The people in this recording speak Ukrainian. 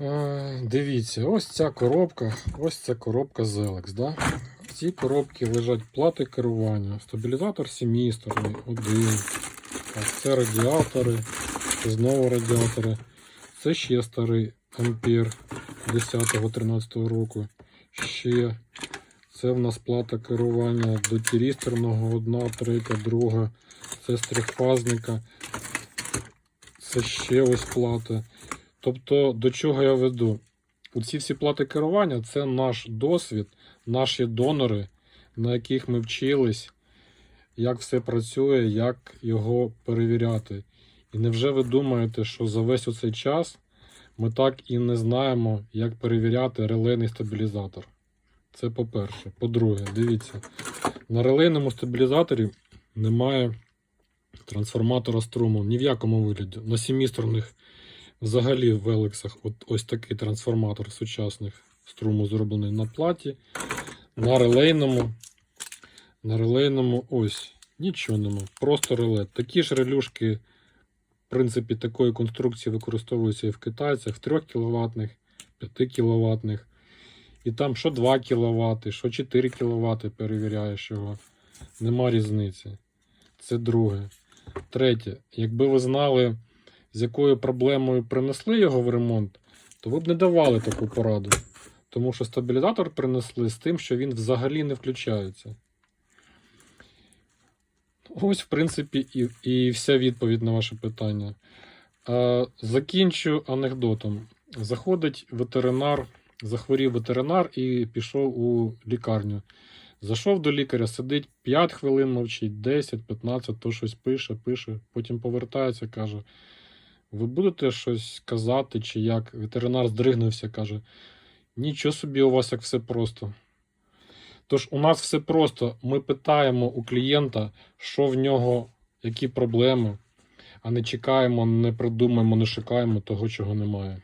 Е, Дивіться, ось ця коробка, ось ця коробка Zelex. Да? В цій коробці лежать плати керування, стабілізатор семісторний, один. Так, це радіатори, це знову радіатори. Це ще старий ампер 10-13 року. Ще це в нас плата керування до тірісторного, одна, третя, друга. Це з трьохфазника. Це ще ось плата. Тобто, до чого я веду? Ці всі плати керування це наш досвід, наші донори, на яких ми вчились, як все працює, як його перевіряти. І невже ви думаєте, що за весь оцей час ми так і не знаємо, як перевіряти релейний стабілізатор? Це по-перше. По-друге, дивіться, на релейному стабілізаторі немає трансформатора струму ні в якому вигляді. На семісторних Взагалі в Елексах от ось такий трансформатор сучасних струму зроблений на платі. На релейному. На релейному ось нічого нема. Просто реле. Такі ж релюшки, в принципі, такої конструкції використовуються і в китайцях, в 3 кВт, 5 кВт. І там що 2 кВт, що 4 кВт перевіряєш його. Нема різниці. Це друге. Третє. Якби ви знали з якою проблемою принесли його в ремонт, то ви б не давали таку пораду. Тому що стабілізатор принесли з тим, що він взагалі не включається. Ось, в принципі, і, і вся відповідь на ваше питання. Е, закінчу анекдотом. Заходить ветеринар, захворів ветеринар і пішов у лікарню. Зайшов до лікаря, сидить 5 хвилин мовчить, 10, 15, то щось пише, пише, потім повертається, каже. Ви будете щось казати, чи як? Ветеринар здригнувся, каже: Нічого собі у вас як все просто. Тож у нас все просто. Ми питаємо у клієнта, що в нього, які проблеми, а не чекаємо, не придумаємо, не шукаємо того, чого немає.